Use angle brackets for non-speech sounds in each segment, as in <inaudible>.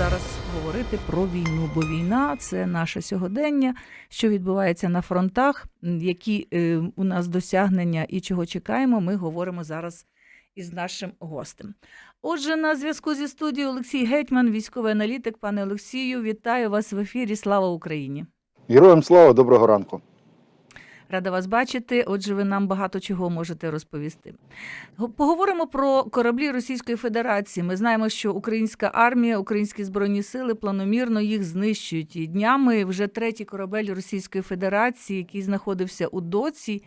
зараз говорити про війну, бо війна це наше сьогодення, що відбувається на фронтах, які е, у нас досягнення і чого чекаємо. Ми говоримо зараз із нашим гостем. Отже, на зв'язку зі студією Олексій Гетьман, військовий аналітик. Пане Олексію, вітаю вас в ефірі. Слава Україні! Героям слава, доброго ранку. Рада вас бачити. Отже, ви нам багато чого можете розповісти. Поговоримо про кораблі Російської Федерації. Ми знаємо, що українська армія, українські збройні сили планомірно їх знищують. І днями вже третій корабель Російської Федерації, який знаходився у доці.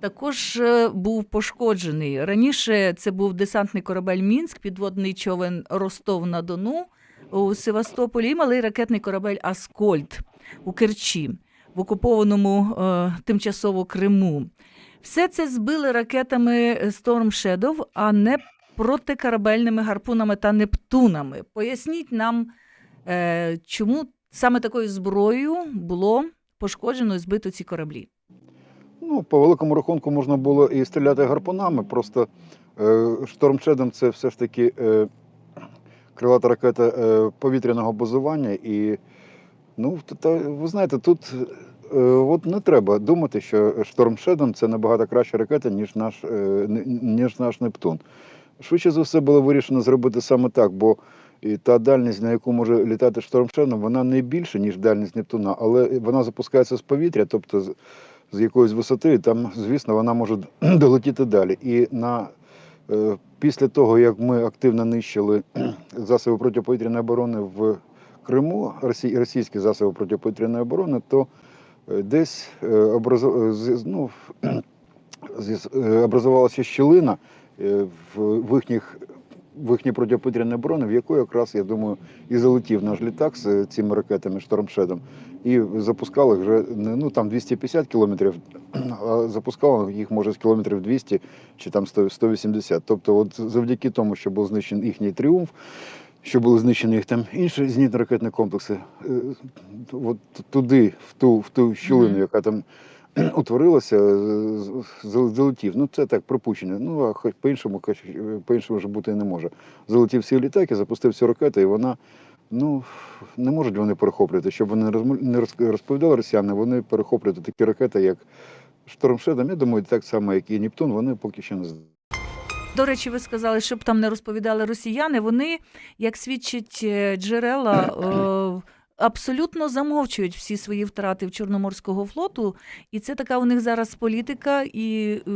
Також е, був пошкоджений. Раніше це був десантний корабель Мінськ, підводний човен Ростов на Дону у Севастополі і малий ракетний корабель Аскольд у Керчі в окупованому е, тимчасово Криму. Все це збили ракетами Storm Shadow, а не протикорабельними гарпунами та нептунами. Поясніть нам, е, чому саме такою зброєю було пошкоджено і збито ці кораблі. Ну, по великому рахунку можна було і стріляти гарпунами. Просто штормшедом це все ж таки е, крилата ракета повітряного базування. І ну, та- ви знаєте, тут е, от не треба думати, що штормшедом це набагато краща ракета, ніж наш, е, ніж наш Нептун. Швидше за все було вирішено зробити саме так, бо і та дальність, на яку може літати штормшедом, вона не більша, ніж дальність Нептуна, але вона запускається з повітря, тобто з- з якоїсь висоти, і там, звісно, вона може <clears throat> долетіти далі. І на, е, після того, як ми активно нищили <clears throat> засоби протиповітряної оборони в Криму, росі- російські засоби протиповітряної оборони, то е, десь е, е, ну, <clears throat> образувалася щілина в, їхніх в їхній протиповітряній оборони, в яку якраз, я думаю, і залетів наш літак з цими ракетами Штормшедом. І запускали вже ну там 250 кілометрів, а запускали їх може з кілометрів 200 чи там 180. Тобто, от завдяки тому, що був знищений їхній тріумф, що були знищені їх там інші зенітно-ракетні комплекси, е, от туди, в ту, в ту щілину, яка там <clears throat> утворилася, залетів. Ну це так припущення. Ну а хоч по-іншому, по-іншому вже бути не може. Залетів цей літак і запустив цю ракету, і вона. Ну, не можуть вони перехоплювати. Щоб вони не розповідали росіяни, вони перехоплюють такі ракети, як Штормшедом. Я думаю, так само, як і Нептун, вони поки що не До речі, ви сказали, щоб там не розповідали росіяни. Вони, як свідчать е, джерела, е, абсолютно замовчують всі свої втрати в Чорноморського флоту. І це така у них зараз політика. І е,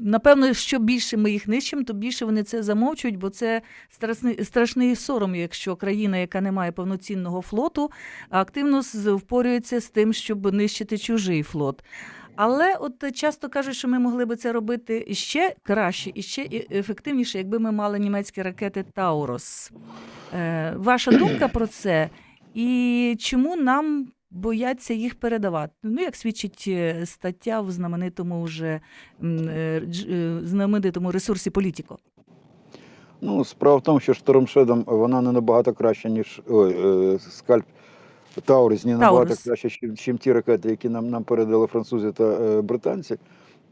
напевно, що більше ми їх нищимо, то більше вони це замовчують, бо це страшний, страшний сором, якщо країна, яка не має повноцінного флоту, активно впорюється з тим, щоб нищити чужий флот. Але от часто кажуть, що ми могли би це робити ще краще і ще ефективніше, якби ми мали німецькі ракети Таурос. Е, ваша думка про це? І чому нам бояться їх передавати? Ну, як свідчить е, стаття в знаменитому вже е, знаменитому ресурсі Політіко. Ну, справа в тому, що Штормшедом вона не набагато краще, ніж ой, скальп Таурус, не набагато Таурус. краще, ніж, ті ракети, які нам, нам передали французи та е, британці.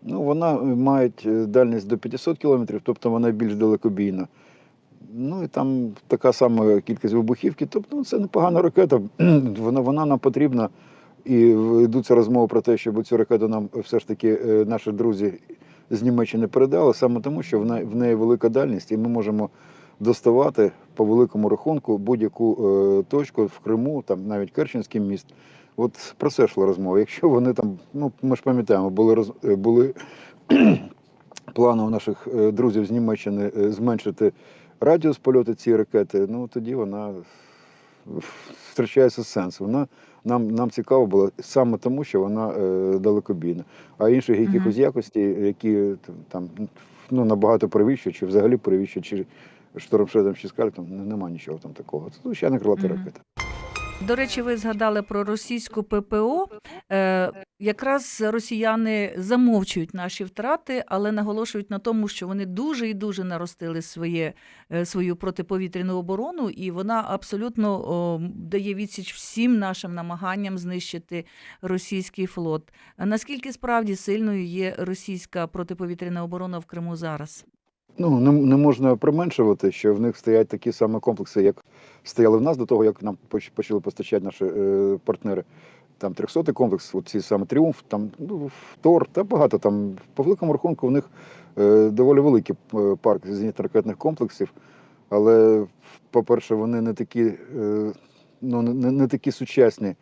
Ну, вона е, має е, дальність до 500 кілометрів, тобто вона більш далекобійна. Ну і там така сама кількість вибухівки. Тобто ну, це непогана ракета. <clears throat> вона, вона нам потрібна. І йдуться розмови про те, щоб цю ракету нам все ж таки наші друзі з Німеччини передали, саме тому, що в неї велика дальність, і ми можемо доставати по великому рахунку будь-яку е, точку в Криму, там навіть Керченський міст. От про це йшла розмова. Якщо вони там, ну ми ж пам'ятаємо, були роз, е, були <clears throat> плани у наших е, друзів з Німеччини зменшити радіус польоту цієї ракети, ну тоді вона втрачається сенс. Вона нам, нам цікаво було саме тому, що вона е, далекобійна. А інших якихось якостей, які там ну, набагато перевищують, чи взагалі перевищують, чи штормшедом, чи скальпом, ну, нема нічого там такого. Це звичайна крилата Мгм. ракета. До речі, ви згадали про російську ППО. Е, якраз росіяни замовчують наші втрати, але наголошують на тому, що вони дуже і дуже наростили своє, е, свою протиповітряну оборону, і вона абсолютно о, дає відсіч всім нашим намаганням знищити російський флот. Наскільки справді сильною є російська протиповітряна оборона в Криму зараз? Ну, не, не можна применшувати, що в них стоять такі самі комплекси, як стояли в нас до того, як нам почали постачати наші е, партнери. Там 300 комплекс, ці саме Тріумф, там ну, Тор, та багато там. По великому рахунку, у них е, доволі великий е, парк зенітно-ракетних комплексів. Але, по-перше, вони не такі, е, ну, не, не такі сучасні.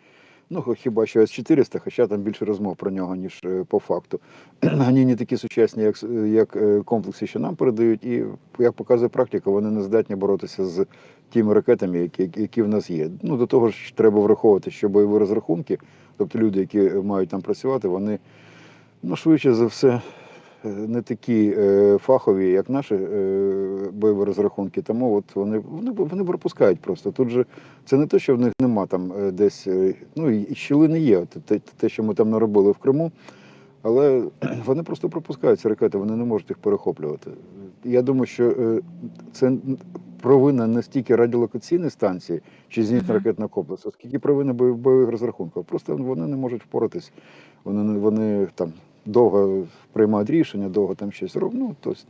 Ну, хіба що С-400, хоча там більше розмов про нього, ніж е, по факту. <clears throat> Вони не такі сучасні, як, як е, комплекси, що нам передають, і як показує практика, вони не здатні боротися з тими ракетами, які, які в нас є. Ну, до того ж, треба враховувати, що бойові розрахунки, тобто люди, які мають там працювати, вони ну, швидше за все е, не такі е, фахові, як наші е, бойові розрахунки. Тому от вони, вони, вони пропускають просто. Тут же це не те, що в них нема там е, десь, е, ну і щілини є, те, те, що ми там наробили в Криму. Але <clears throat> вони просто пропускають ці ракети, вони не можуть їх перехоплювати. Я думаю, що е, це провина не стільки радіолокаційної станції чи зенітно-ракетного комплексу, скільки провина бойових розрахунків. Просто вони не можуть впоратись. Вони, вони там довго приймають рішення, довго там щось роблять. Ну, тобто,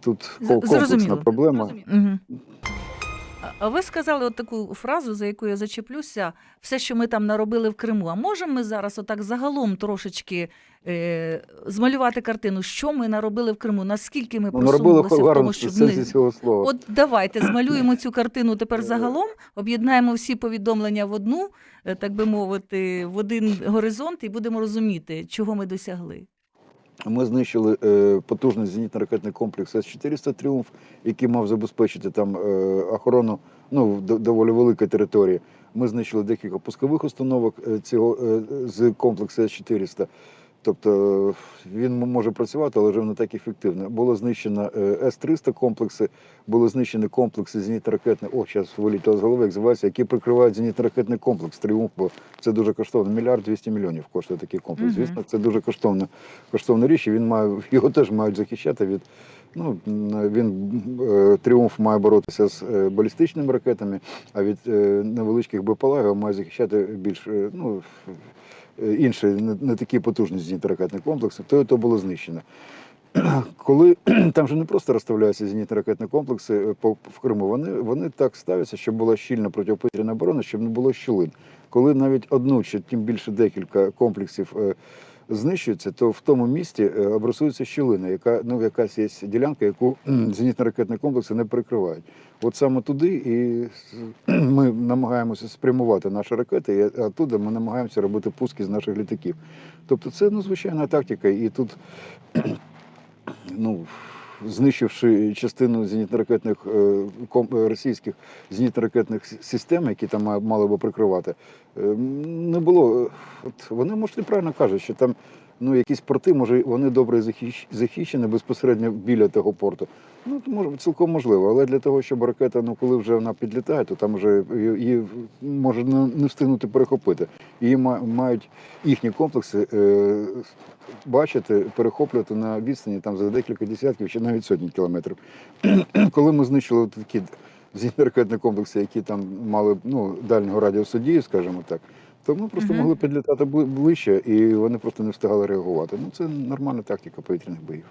тут комплексна зрозуміло. проблема. Угу. А ви сказали от таку фразу, за яку я зачеплюся, все, що ми там наробили в Криму. А можемо ми зараз отак загалом трошечки е, змалювати картину, що ми наробили в Криму, наскільки ми Ну, просунулися в тому, щоб не... цього слова. От давайте змалюємо цю картину тепер загалом, об'єднаємо всі повідомлення в одну, е, так би мовити, в один горизонт, і будемо розуміти, чого ми досягли. Ми знищили е, потужний зенітно-ракетний комплекс С-400 Тріумф, який мав забезпечити там е, охорону ну, доволі великої території. Ми знищили декілька пускових установок е, цього з комплексу С-400. Тобто він може працювати, але вже не так ефективно. Було знищено е, С-300 комплекси, були знищені комплекси зенітно-ракетних, о, зараз вилітіло з голови, як називається, які прикривають зенітно-ракетний комплекс Тріумф, бо це дуже коштовно. Мільярд 200 мільйонів коштує такий комплекс. Мгм. Звісно, це дуже коштовно коштовна річ, і він має <laughs> його теж мають захищати від. Ну він е, тріумф має боротися з е, балістичними ракетами, а від невеличких БПЛА його має захищати більш ну, інші, не, такі потужні зенітно-ракетні комплекси. То то було знищено. <clears throat> Коли <clears throat> там же не просто розставляються зенітно-ракетні комплекси е, в Криму, вони, вони так ставляться, щоб була щільна протиповітряна оборона, щоб не було щілин. Коли навіть одну чи тим більше декілька комплексів е, знищується, то в тому місті е, образується щілина, яка ну якась є ділянка, яку зенітно-ракетні комплекси не перекривають. От саме туди і <clears throat> ми намагаємося спрямувати наші ракети, і оттуда ми намагаємося робити пуски з наших літаків. Тобто це ну, тактика, і тут <clears throat> ну, знищивши частину зенітно-ракетних е, е, російських зенітно-ракетних систем, які там мали би прикривати, е, не було. От вони може неправильно кажуть, що там ну, якісь порти, може, вони добре захищені безпосередньо біля того порту. Ну, то може, цілком можливо, але для того, щоб ракета, ну коли вже вона підлітає, то там вже її- може не, встигнути перехопити. Її мають їхні комплекси е, бачити, перехоплювати на відстані там за декілька десятків чи навіть сотні кілометрів. <clears throat> Коли ми знищили такі зенітно-ракетні комплекси, які там мали ну, дальнього радіусу дії, скажімо так, то ми просто Мгм. могли підлітати ближче, і вони просто не встигали реагувати. Ну це нормальна тактика повітряних боїв.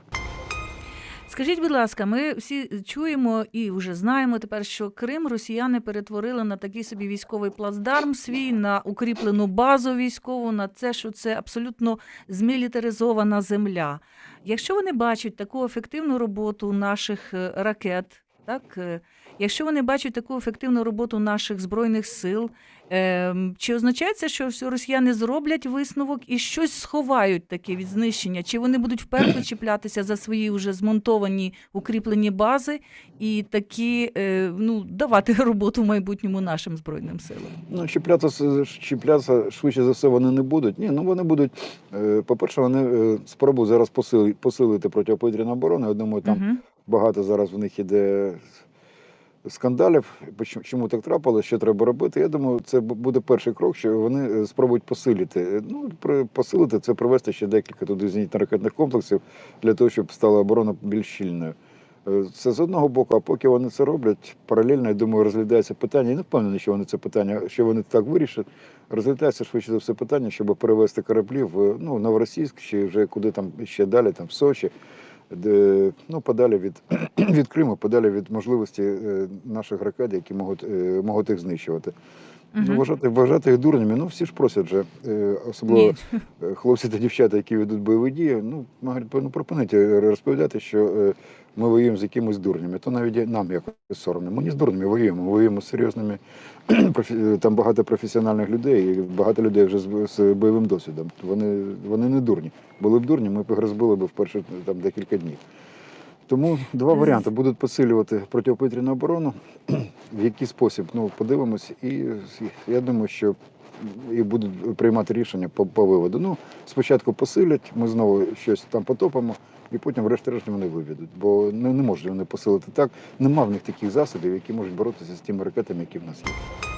Скажіть, будь ласка, ми всі чуємо і вже знаємо тепер, що Крим росіяни перетворили на такий собі військовий плацдарм свій, на укріплену базу військову, на це, що це абсолютно змілітаризована земля. Якщо вони бачать таку ефективну роботу наших е, ракет, так е, якщо вони бачать таку ефективну роботу наших збройних сил, ем, чи означає це, що росіяни зроблять висновок і щось сховають таке від знищення? Чи вони будуть вперто чіплятися за свої вже змонтовані укріплені бази і такі е, ну, давати <laughs> роботу в майбутньому нашим збройним силам? Ну, чіплятися, чіплятися швидше за все вони не будуть. Ні, ну вони будуть. е, По-перше, вони е, спробують зараз посили- посилити протиповітряну оборону. Я думаю, там Мгм. багато зараз в них іде скандалів. Чому так трапилось, що треба робити? Я думаю, це буде перший крок, що вони е, спробують посилити. Е, Ну, посилити це привести ще декілька туди зенітно-ракетних комплексів для того, щоб стала оборона більш щільною. Е, Це з одного боку, а поки вони це роблять, паралельно, я думаю, розглядається питання. Я не впевнений, що вони це питання, що вони так вирішать. Розглядається швидше за все питання, щоб перевести кораблі в ну, Новоросійськ чи вже куди там ще далі, там в Сочі. Де, ну, подалі від, <clears throat> від Криму, подалі від можливості е, наших ракет, які можуть, е, можуть їх знищувати. Ну, вважати, вважати їх дурнями, ну всі ж просять же, е, особливо Ні. <laughs> хлопці та дівчата, які ведуть бойові дії, ну, говорять, ну припиніть розповідати, що е, ми воюємо з якимось дурнями. То навіть нам якось соромно. Ми не з дурнями воюємо, ми воюємо з серйозними. <clears throat> Там багато професіональних людей, і багато людей вже з, з бойовим досвідом. Вони, вони не дурні. Були б дурні, ми б їх розбили б в перші там, декілька днів. Тому два варіанти: будуть посилювати протиповітряну оборону. В який спосіб? Ну, подивимось, і я думаю, що і будуть приймати рішення по, по виводу. Ну, спочатку посилять, ми знову щось там потопимо, і потім, врешті-решт, вони виведуть. Бо не, не можуть вони посилити так. Нема в них таких засобів, які можуть боротися з тими ракетами, які в нас є.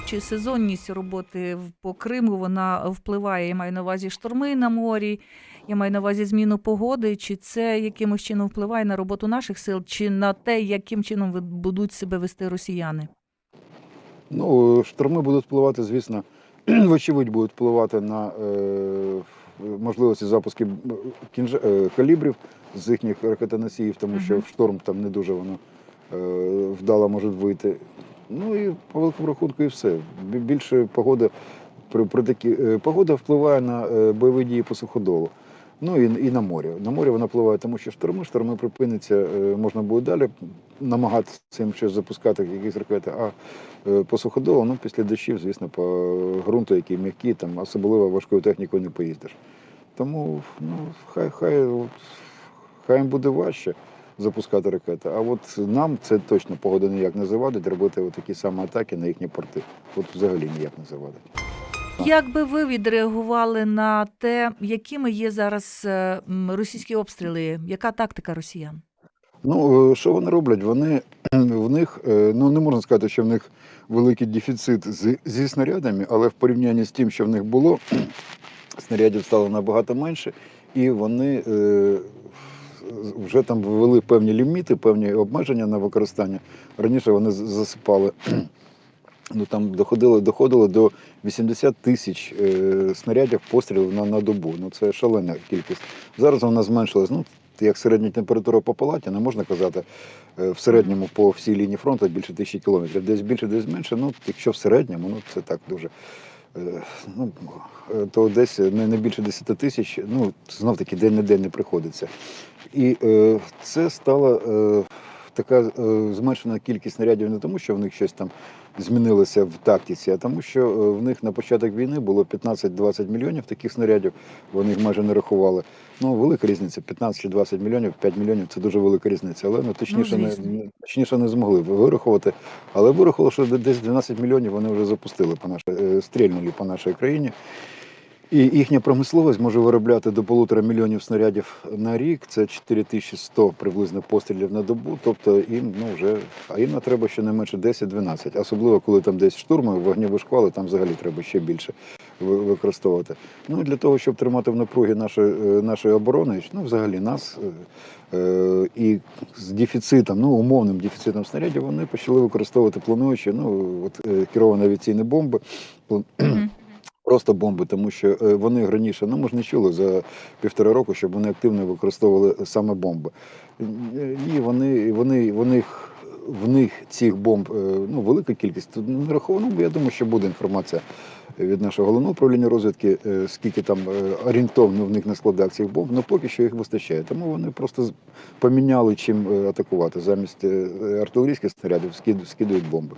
Чи сезонність роботи по Криму вона впливає? Я маю на увазі шторми на морі, я маю на увазі зміну погоди. Чи це якимось чином впливає на роботу наших сил, чи на те, яким чином будуть себе вести росіяни? Ну, шторми будуть впливати, звісно, <clears throat> вочевидь будуть впливати на е, можливості запуску кінж... е, калібрів з їхніх ракетоносіїв, тому що в шторм там не дуже воно е, вдало може вийти. Ну і по великому рахунку і все. Більше погода при, при такі, е, погода впливає на е, бойові дії по суходолу. Ну і, і на морі. На морі вона впливає, тому що шторми, шторми припиняться, е, можна буде далі намагатися цим щось запускати, якісь ракети. А е, по суходолу, ну після дощів, звісно, по ґрунту, який м'який, там особливо важкою технікою не поїздиш. Тому ну, хай, хай, от, хай їм буде важче запускати ракети. А от нам це точно погода ніяк не завадить робити такі самі атаки на їхні порти. От взагалі ніяк не завадить. Як би ви відреагували на те, якими є зараз е, російські обстріли? Яка тактика росіян? Ну, е, що вони роблять? Вони в них, е, ну не можна сказати, що в них великий дефіцит з, зі снарядами, але в порівнянні з тим, що в них було, снарядів стало набагато менше, і вони е, вже там ввели певні ліміти, певні обмеження на використання. Раніше вони засипали. Ну там доходило, доходило до 80 тисяч е, снарядів пострілів на, на добу. Ну це шалена кількість. Зараз вона зменшилась. Ну, як середня температура по палаті, не можна казати е, в середньому по всій лінії фронту більше тисячі кілометрів. Десь більше, десь менше. Ну, якщо в середньому, ну це так дуже. е, Ну, е, то десь не, не більше 10 тисяч, ну знов таки день на день не приходиться. І е, це стало така е, зменшена кількість снарядів не тому, що в них щось там змінилося в тактиці, а тому, що е, в них на початок війни було 15-20 мільйонів таких снарядів, вони їх майже не рахували. Ну, велика різниця, 15 чи 20 мільйонів, 5 мільйонів це дуже велика різниця. Але ну, точніше, не, не- точніше не змогли вирахувати. Але вирахували, що десь 12 мільйонів вони вже запустили по нашій, е, стрільнули по нашій країні. І їхня промисловість може виробляти до полутора мільйонів снарядів на рік. Це 4100 приблизно пострілів на добу. Тобто їм ну вже а їм треба щонайменше 10-12. Особливо коли там десь штурми, вогневі шквали, там взагалі треба ще більше використовувати. Ну для того, щоб тримати в напругі нашої, е, нашої оборони, ну взагалі нас е, е, і з дефіцитом, ну умовним дефіцитом снарядів, вони почали використовувати плануючі, ну от е, керовані авіаційні бомби. Просто бомби, тому що е, вони раніше, ну ми ж не чули за півтора року, щоб вони активно використовували саме бомби. Е, Ні, вони, вони, вони в них цих бомб е, ну, велика кількість. Тут не раховано, бо я думаю, що буде інформація від нашого головного управління розвідки, е, скільки там е, орієнтовно в них на складах цих бомб, але поки що їх вистачає. Тому вони просто поміняли чим е, атакувати. Замість е, артилерійських снарядів скидують бомби.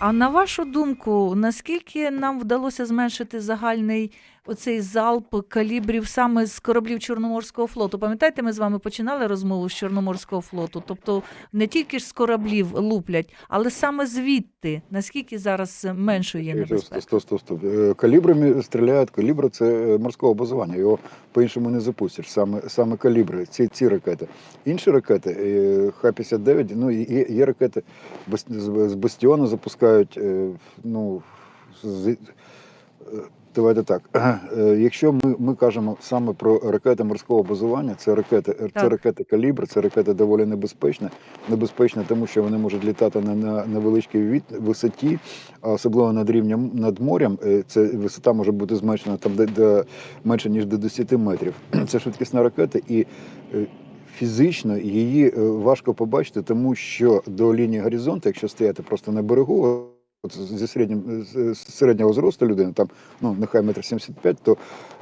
А на вашу думку, наскільки нам вдалося зменшити загальний оцей залп калібрів саме з кораблів Чорноморського флоту? Пам'ятаєте, ми з вами починали розмову з Чорноморського флоту? Тобто не тільки ж з кораблів луплять, але саме звідти, наскільки зараз меншою є небезпека? Стоп, стоп, стоп. Е, Калібрами стріляють. Калібр це е, морського базування. Його по-іншому не запустиш. Саме, саме калібри, ці, ці ракети. Інші ракети, е, Х-59, ну, і є, є ракети з бастіону запускають. Ну, з, давайте так. Е, Якщо ми, ми кажемо саме про ракети морського базування, це ракети, е, це ракети калібр, це ракети доволі небезпечні. Небезпечні, тому що вони можуть літати на, на невеличкій від- висоті, особливо над рівнем над морем. е, Це висота може бути зменшена там до, до менше ніж до 10 метрів. <clears throat> Це швидкісна ракета, і е, фізично її важко побачити, тому що до лінії горизонту, якщо стояти просто на берегу, от зі середнім з- середнього зросту людини, там ну нехай метр сімдесят п'ять, то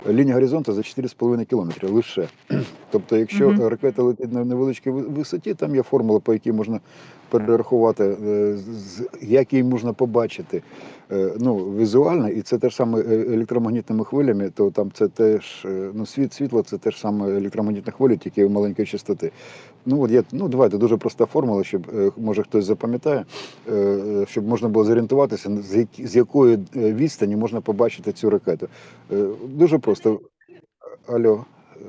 лінія горизонту за 4,5 кілометри лише. <clears throat> Тобто, якщо Мгм. ракета летить на невеличкій висоті, там є формула, по якій можна перерахувати, е, як її можна побачити е, ну, візуально, і це теж саме е, електромагнітними хвилями, то там це теж ну, світ, світло це теж саме електромагнітні хвилі, тільки в маленької частоти. Ну, от є, ну, давайте дуже проста формула, щоб може хтось запам'ятає, щоб можна було зорієнтуватися, з, якої відстані можна побачити цю ракету. Дуже просто. Алло.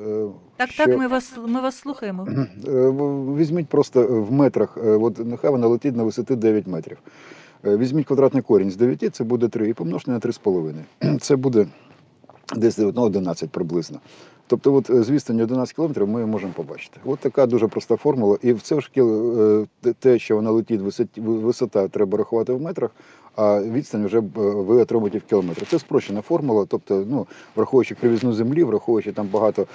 Е, Так, що- так, ми вас, ми вас слухаємо. Е, Візьміть просто в метрах, е, от нехай вона летить на висоти 9 метрів. Е, Візьміть квадратний корінь з 9, це буде 3, і помножте на 3,5. <clears throat> Це буде десь ну, 11 приблизно. Тобто, от е, з відстані 11 кілометрів ми можемо побачити. От така дуже проста формула. І в це ж е, те, що вона летить, висота треба рахувати в метрах, а відстань вже е, ви отримуєте в кілометрах. Це спрощена формула, тобто, ну, враховуючи кривізну землі, враховуючи там багато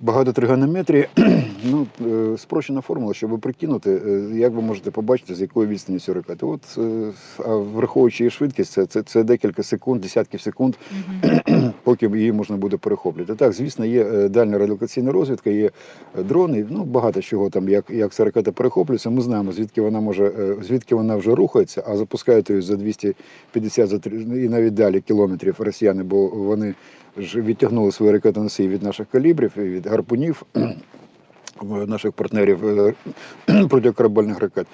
багато тригонометрії, <clears throat> ну, е, спрощена формула, щоб прикинути, е, як ви можете побачити, з якої відстані цю ракету. От, е, а враховуючи її швидкість, це, це, це декілька секунд, десятків секунд, <clears throat> поки її можна буде перехоплювати. Так, звісно, є дальня радіолокаційна розвідка, є дрони, ну багато чого там, як, як ця ракета перехоплюється. Ми знаємо, звідки вона може, звідки вона вже рухається, а запускають її за 250 за три- і навіть далі кілометрів росіяни, бо вони відтягнули свої ракетоносії від наших калібрів від гарпунів. <clears throat> Наших партнерів е, <clears throat> протикорабельних ракет.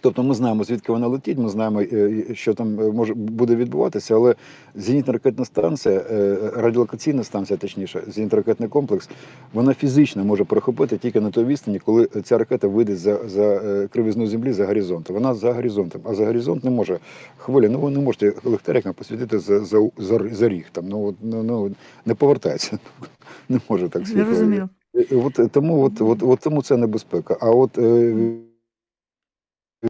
Тобто ми знаємо, звідки вона летить, ми знаємо, е, що там е, може буде відбуватися, але зенітно-ракетна станція, е, радіолокаційна станція, точніше, зенітно-ракетний комплекс, вона фізично може перехопити тільки на той відстані, коли ця ракета вийде за, за кривізну землі за горизонт. Вона за горизонтом, а за горизонт не може хвиля. Ну ви не можете лихтариком посвітити за, за, за, за ріг. Там ну, ну, ну не повертається. <laughs> Не може так світло. Зрозуміло. Е, От тому, от, от, от тому це небезпека. А от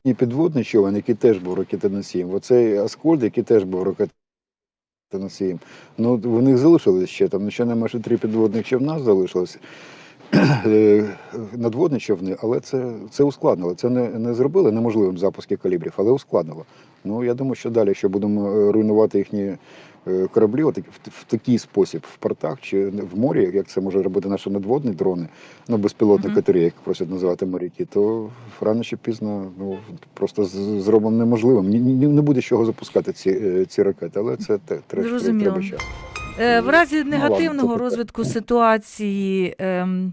і підводний човен, який теж був ракетоносієм, оцей Аскольд, який теж був ракетоносієм, ну в них залишилось ще там, ще не майже три підводних човна залишилось. Е, Надводні човни, але це, це ускладнило. Це не, не зробили неможливим запуски калібрів, але ускладнило. Ну я думаю, що далі, якщо будемо е, руйнувати їхні кораблі, от, в, в такий спосіб в портах чи в морі, як це може робити наші надводні дрони, ну безпілотні Мгм. катери, як просять називати моряки, то рано чи пізно ну просто зробимо неможливим. Ні, не буде чого запускати ці, е, ці ракети, але це те, треба, треба час. Е, В разі негативного це таке. розвитку ситуації, ем,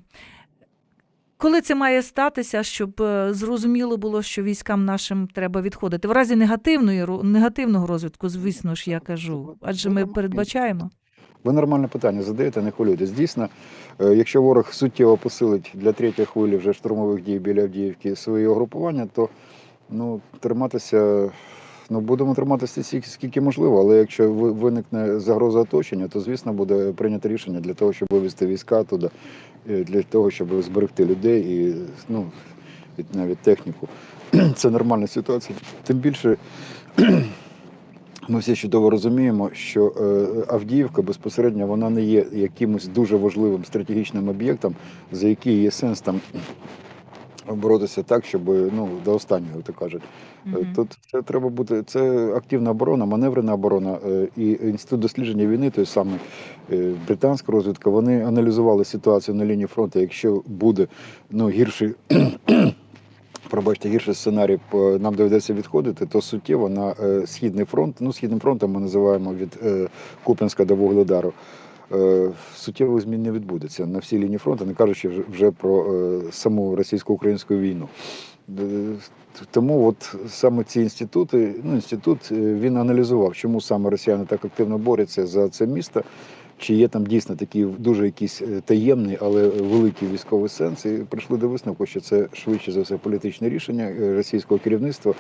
коли це має статися, щоб е, зрозуміло було, що військам нашим треба відходити? В разі негативної, негативного розвитку, звісно ж, я кажу, адже ми передбачаємо. Ви нормальне питання задаєте, не хвилюйтесь. Дійсно, е, якщо ворог суттєво посилить для третьої хвилі вже штурмових дій біля Авдіївки свої угрупування, то ну, триматися, ну, будемо триматися стільки, скільки можливо, але якщо виникне загроза оточення, то звісно буде прийнято рішення для того, щоб вивести війська туди, е, для того, щоб зберегти людей і ну, навіть техніку. <clears throat> Це нормальна ситуація. Тим більше. Ми всі чудово розуміємо, що е, Авдіївка безпосередньо вона не є якимось дуже важливим стратегічним об'єктом, за який є сенс там боротися так, щоб ну до останнього, то кажуть. Мгм. Тут це треба бути. Це активна оборона, маневрена оборона е, і інститут дослідження війни, той самий е, британська розвідка. Вони аналізували ситуацію на лінії фронту. Якщо буде ну гірший. <clears throat> Пробачте, гірший сценарій нам доведеться відходити, то суттєво на східний фронт, ну східним фронтом ми називаємо від Куп'янська до Вугледару. Е, суттєвих змін не відбудеться на всій лінії фронту, не кажучи вже, про е, саму російсько-українську війну. Е, Тому от саме ці інститути, ну інститут він аналізував, чому саме росіяни так активно борються за це місто. Чи є там дійсно такий дуже якийсь е, таємний, але великий військовий сенс, і прийшли до висновку, що це швидше за все політичне рішення російського керівництва,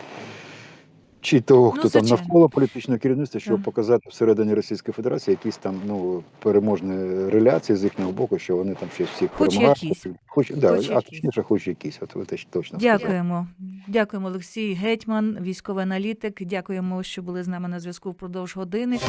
чи того, Ну, хто там навколо політичного керівництва, щоб mm. показати всередині Російської Федерації якісь там ну переможні реляції з їхнього боку, що вони там ще всі Хоч перемагають. якісь. Хоч, да, Хоч а точніше, хоч якісь. От ви теж точно сказали. Дякуємо. Дякуємо, Олексій Гетьман, військовий аналітик. Дякуємо, що були з нами на зв'язку впродовж години.